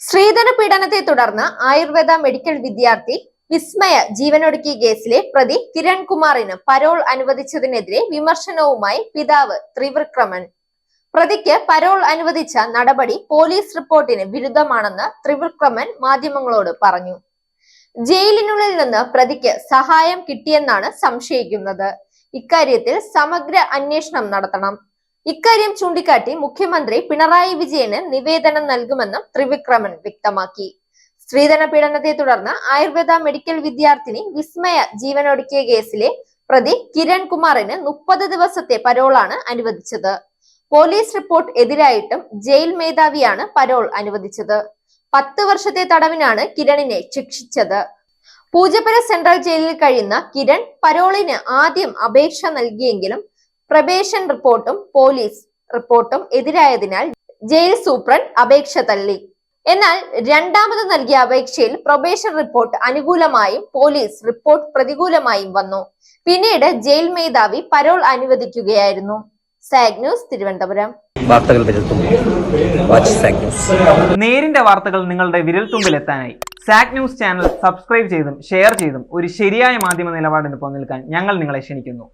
സ്ത്രീധന പീഡനത്തെ തുടർന്ന് ആയുർവേദ മെഡിക്കൽ വിദ്യാർത്ഥി വിസ്മയ ജീവനൊടുക്കിയ കേസിലെ പ്രതി കിരൺ കുമാറിന് പരോൾ അനുവദിച്ചതിനെതിരെ വിമർശനവുമായി പിതാവ് ത്രിവിക്രമൻ. പ്രതിക്ക് പരോൾ അനുവദിച്ച നടപടി പോലീസ് റിപ്പോർട്ടിന് വിരുദ്ധമാണെന്ന് ത്രിവിക്രമൻ മാധ്യമങ്ങളോട് പറഞ്ഞു. ജയിലിനുള്ളിൽ നിന്ന് പ്രതിക്ക് സഹായം കിട്ടിയെന്നാണ് സംശയിക്കുന്നത്. ഇക്കാര്യത്തിൽ സമഗ്ര അന്വേഷണം നടത്തണം. ഇക്കാര്യം ചൂണ്ടിക്കാട്ടി മുഖ്യമന്ത്രി പിണറായി വിജയന് നിവേദനം നൽകുമെന്നും ത്രിവിക്രമൻ വ്യക്തമാക്കി. സ്ത്രീധന പീഡനത്തെ തുടർന്ന് ആയുർവേദ മെഡിക്കൽ വിദ്യാർത്ഥിനി വിസ്മയ ജീവനൊടുക്കിയ കേസിലെ പ്രതി കിരൺ കുമാറിന് മുപ്പത് ദിവസത്തെ പരോളാണ് അനുവദിച്ചത്. പോലീസ് റിപ്പോർട്ട് എതിരായിട്ടും ജയിൽ മേധാവിയാണ് പരോൾ അനുവദിച്ചത്. പത്ത് വർഷത്തെ തടവിനാണ് കിരണിനെ ശിക്ഷിച്ചത്. പൂജപ്പുര സെൻട്രൽ ജയിലിൽ കഴിയുന്ന കിരൺ പരോളിന് ആദ്യം അപേക്ഷ നൽകിയെങ്കിലും പ്രബേഷൻ റിപ്പോർട്ടും പോലീസ് റിപ്പോർട്ടും എതിരായതിനാൽ ജയിൽ സൂപ്രണ്ട് അപേക്ഷ തള്ളി. എന്നാൽ രണ്ടാമത് നൽകിയ അപേക്ഷയിൽ പ്രൊബേഷൻ റിപ്പോർട്ട് അനുകൂലമായും പോലീസ് റിപ്പോർട്ട് പ്രതികൂലമായും വന്നു. പിന്നീട് ജയിൽ മേധാവി പരോൾ അനുവദിക്കുകയായിരുന്നു. സാഗ് ന്യൂസ് തിരുവനന്തപുരം. വാർത്തകൾ വരുത്തും വാച്ച് സാക് ന്യൂസ്. നേരിന്റെ വാർത്തകൾ നിങ്ങളുടെ വിരൽത്തുമ്പിൽ എത്താനായി. സാഗ് ന്യൂസ് ചാനൽ സബ്സ്ക്രൈബ് ചെയ്തും ഷെയർ ചെയ്തും ഒരു ശരിയായ മാധ്യമ നിലപാടിന് പോകാൻ ഞങ്ങൾ നിങ്ങളെ ക്ഷണിക്കുന്നു.